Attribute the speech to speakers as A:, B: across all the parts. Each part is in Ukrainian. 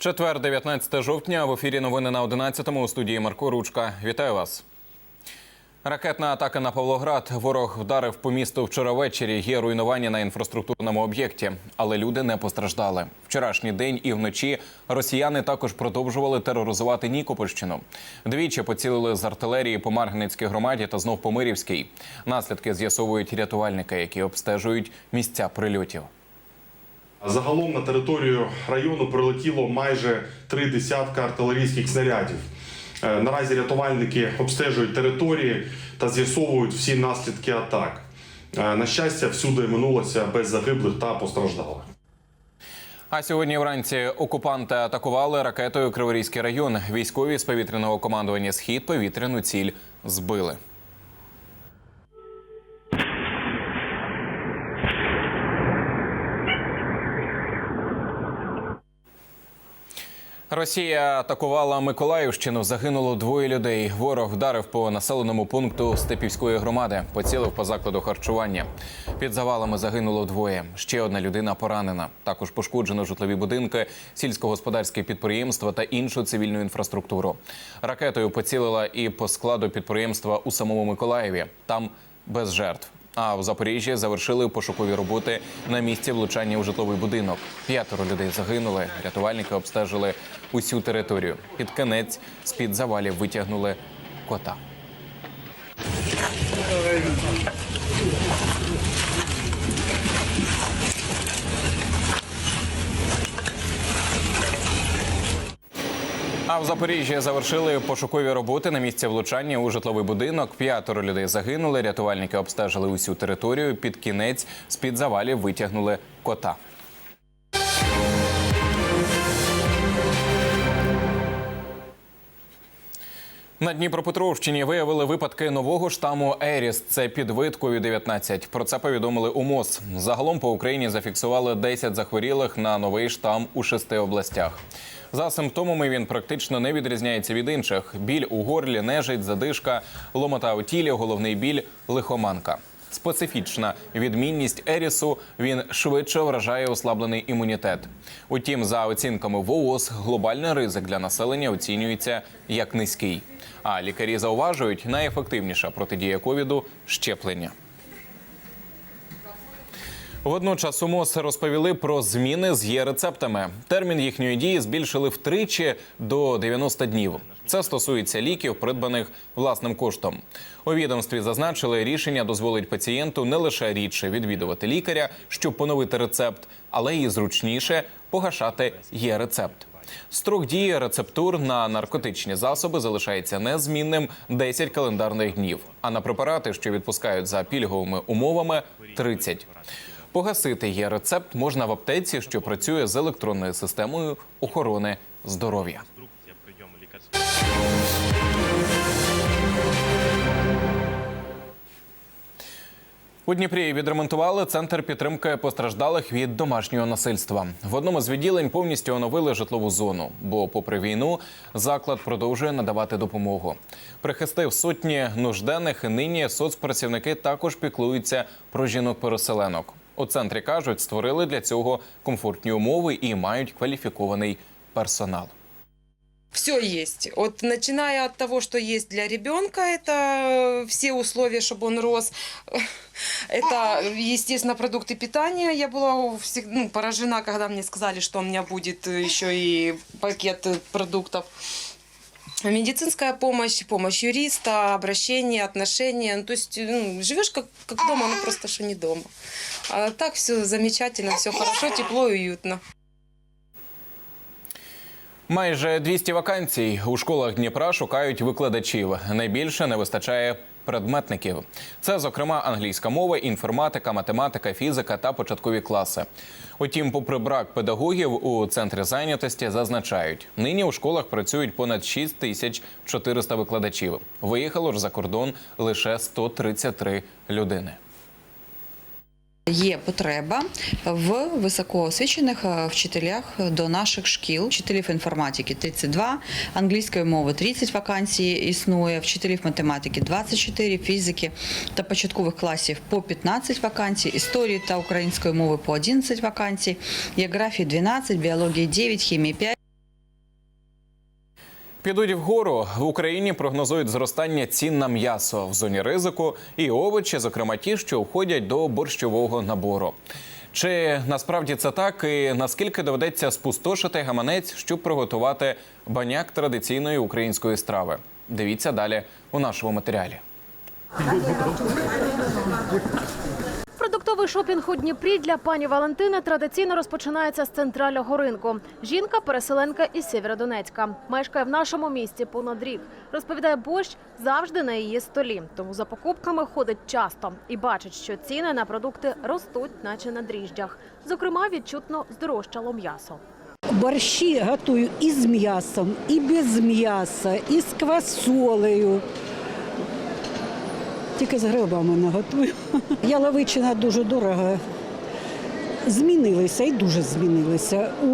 A: Четвер, 19 жовтня. В ефірі новини на 11-му у студії Марко Ручка. Вітаю вас. Ракетна атака на Павлоград. Ворог вдарив по місту вчора ввечері. Є руйнування на інфраструктурному об'єкті, але люди не постраждали. Вчорашній день і вночі росіяни також продовжували тероризувати Нікопольщину. Двічі поцілили з артилерії по Марганецькій громаді та знов по Мирівській. Наслідки з'ясовують рятувальники, які обстежують місця прильотів.
B: Загалом на територію району прилетіло майже три десятка артилерійських снарядів. Е, Наразі рятувальники обстежують території та з'ясовують всі наслідки атак. Е, На щастя, всюди минулося без загиблих та постраждалих.
A: А сьогодні вранці окупанти атакували ракетою Криворізький район. Військові з повітряного командування Схід повітряну ціль збили. Росія атакувала Миколаївщину. Загинуло двоє людей. Ворог вдарив по населеному пункту Степівської громади. Поцілив по закладу харчування. Під завалами загинуло двоє. Ще одна людина поранена. Також пошкоджено житлові будинки, сільськогосподарське підприємства та іншу цивільну інфраструктуру. Ракетою поцілила і по складу підприємства у самому Миколаєві. Там без жертв. А в Запоріжжі завершили пошукові роботи на місці влучання у житловий будинок. П'ятеро людей загинули. Рятувальники обстежили усю територію. Під кінець з під завалів витягнули кота. А в Запоріжжі завершили пошукові роботи на місці влучання у житловий будинок. П'ятеро людей загинули. Рятувальники обстежили усю територію. Під кінець з під завалів витягнули кота. На Дніпропетровщині виявили випадки нового штаму Еріс. Це підвид COVID-19. Про це повідомили у МОЗ. Загалом по Україні зафіксували 10 захворілих на новий штам у шести областях. За симптомами він практично не відрізняється від інших: біль у горлі, нежить, задишка, ломота у тілі, головний біль, лихоманка. Специфічна відмінність Ерісу він швидше вражає ослаблений імунітет. Утім, за оцінками ВООЗ, глобальний ризик для населення оцінюється як низький. А лікарі зауважують, найефективніша протидія ковіду щеплення. Водночас у МОЗ розповіли про зміни з є-рецептами. Термін їхньої дії збільшили втричі до 90 днів. Це стосується ліків, придбаних власним коштом. У відомстві зазначили, рішення дозволить пацієнту не лише рідше відвідувати лікаря, щоб поновити рецепт, але й зручніше погашати є-рецепт. Строк дії рецептур на наркотичні засоби залишається незмінним 10 календарних днів, а на препарати, що відпускають за пільговими умовами, 30. Погасити є рецепт можна в аптеці, що працює з електронною системою охорони здоров'я. У Дніпрі відремонтували центр підтримки постраждалих від домашнього насильства. В одному з відділень повністю оновили житлову зону, бо, попри війну, заклад продовжує надавати допомогу. Прихистив сотні нужденних і нині соцпрацівники також піклуються про жінок-переселенок. У центрі кажуть, створили для цього комфортні умови і мають кваліфікований персонал.
C: Все есть. Вот начиная от того, что есть для ребенка, это все условия, чтобы он рос. Это, естественно, продукты питания. Я была всег- ну, поражена, когда мне сказали, что у меня будет еще и пакет продуктов. Медицинская помощь, помощь юриста, обращение, отношения. Ну, то есть ну, живешь как, как дома, но просто что не дома. А так все замечательно, все хорошо, тепло и уютно.
A: Майже 200 вакансій у школах Дніпра шукають викладачів. Найбільше не вистачає предметників. Це, зокрема, англійська мова, інформатика, математика, фізика та початкові класи. Утім, попри брак педагогів, у центрі зайнятості зазначають, нині у школах працюють понад 6 тисяч 400 викладачів. Виїхало ж за кордон лише 133 людини.
D: Є потреба в високоосвічених е, вчителях до наших шкіл. Вчителів інформатики 32, англійської мови 30 вакансій існує, вчителів математики 24, фізики та початкових класів по 15 вакансій, історії та української мови по 11 вакансій, географії 12, біології 9, хімії 5.
A: Підуть вгору в Україні прогнозують зростання цін на м'ясо в зоні ризику і овочі, зокрема ті, що входять до борщового набору. Чи насправді це так, і наскільки доведеться спустошити гаманець, щоб приготувати баняк традиційної української страви? Дивіться далі у нашому матеріалі.
E: Продуктовий шопінг у Дніпрі для пані Валентини традиційно розпочинається з центрального ринку. Жінка переселенка із Сєвєродонецька. Мешкає в нашому місті понад рік. Розповідає, борщ завжди на її столі. Тому за покупками ходить часто і бачить, що ціни на продукти ростуть, наче на дріжджах. Зокрема, відчутно здорожчало м'ясо.
F: Борщі готую і з м'ясом, і без м'яса, і з квасолею. Тільки з грибами не готую. Яловичина дуже дорога. Змінилися і дуже змінилися у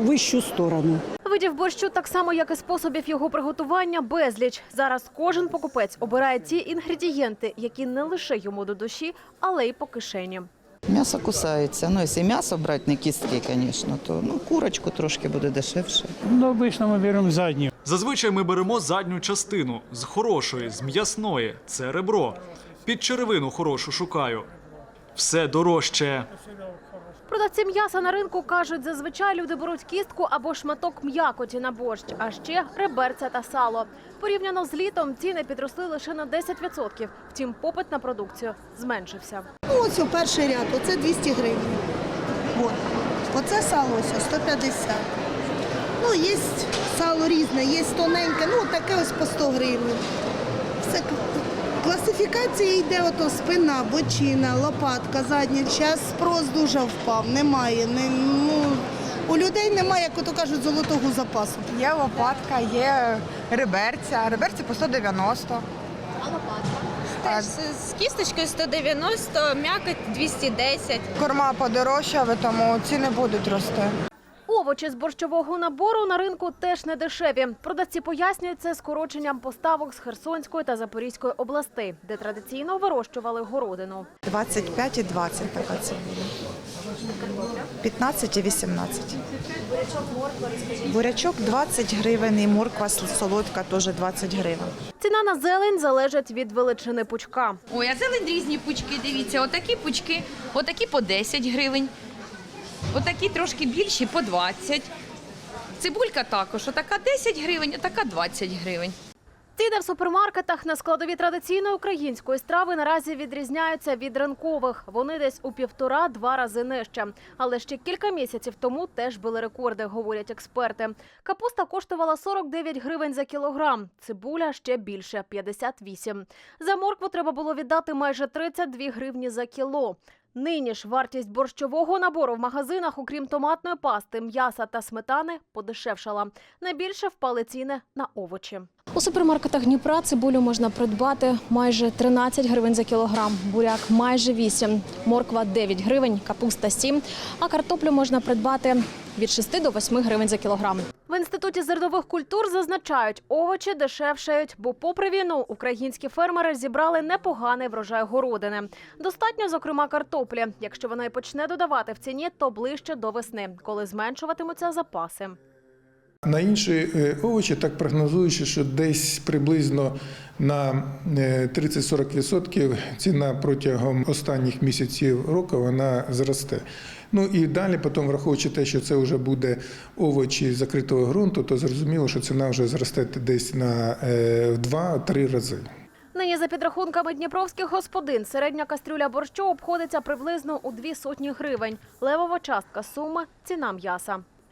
F: вищу сторону.
E: Видів борщу, так само як і способів його приготування, безліч. Зараз кожен покупець обирає ті інгредієнти, які не лише йому до душі, але й по кишені.
G: М'ясо кусається. Ну, якщо м'ясо брати, не кістки, звісно, то ну, курочку трошки буде дешевше.
H: Ну, обично ми беремо задню.
I: Зазвичай ми беремо задню частину з хорошої, з м'ясної. Це ребро. Під черевину хорошу шукаю. Все дорожче.
E: Продавці м'яса на ринку кажуть, зазвичай люди беруть кістку або шматок м'якоті на борщ, а ще реберця та сало. Порівняно з літом ціни підросли лише на 10%. Втім, попит на продукцію зменшився.
J: Ну, ось о, перший ряд, оце 200 гривень. От. Оце сало ось о, 150. Ну, є сало різне, є тоненьке, ну таке ось по 100 гривень. Все класифікація йде ото спина, бочина, лопатка, задня. Зараз спрос дуже впав, немає. Не, ну, у людей немає, як ото кажуть, золотого запасу.
K: Є лопатка, є реберця. Реберця по 190.
L: А Теж з кісточкою 190, м'якоть 210.
K: Корма подорожчала, тому ціни будуть рости.
E: Овочі з борщового набору на ринку теж не дешеві. Продавці пояснюють це скороченням поставок з Херсонської та Запорізької областей, де традиційно вирощували городину.
K: 25 і 20 така цибуля. 15 і 18. Бурячок 20 гривень і морква солодка теж 20 гривень.
E: Ціна на зелень залежить від величини пучка.
L: Ой, а зелень різні пучки, дивіться, отакі пучки, отакі по 10 гривень, отакі трошки більші по 20. Цибулька також, отака 10 гривень, отака 20 гривень.
E: Ціни в супермаркетах на складові традиційної української страви наразі відрізняються від ринкових. Вони десь у півтора-два рази нижче. Але ще кілька місяців тому теж були рекорди, говорять експерти. Капуста коштувала 49 гривень за кілограм, цибуля ще більше 58. За моркву треба було віддати майже 32 гривні за кіло. Нині ж вартість борщового набору в магазинах, окрім томатної пасти, м'яса та сметани, подешевшала. Найбільше впали ціни на овочі. У супермаркетах Дніпра цибулю можна придбати майже 13 гривень за кілограм, буряк майже 8, морква 9 гривень, капуста 7, а картоплю можна придбати від 6 до 8 гривень за кілограм. Інституті зернових культур зазначають, овочі дешевшають, бо попри війну українські фермери зібрали непоганий врожай городини. Достатньо, зокрема, картоплі. Якщо вона й почне додавати в ціні, то ближче до весни, коли зменшуватимуться запаси.
H: На інші е, овочі так прогнозуючи, що десь приблизно на е, 30-40% ціна протягом останніх місяців року вона зросте. Ну і далі, потім, враховуючи те, що це вже буде овочі закритого ґрунту, то зрозуміло, що ціна вже зросте десь на е, в 2-3 рази.
E: Нині за підрахунками дніпровських господин середня кастрюля борщу обходиться приблизно у дві сотні гривень. Левова частка суми – ціна м'яса.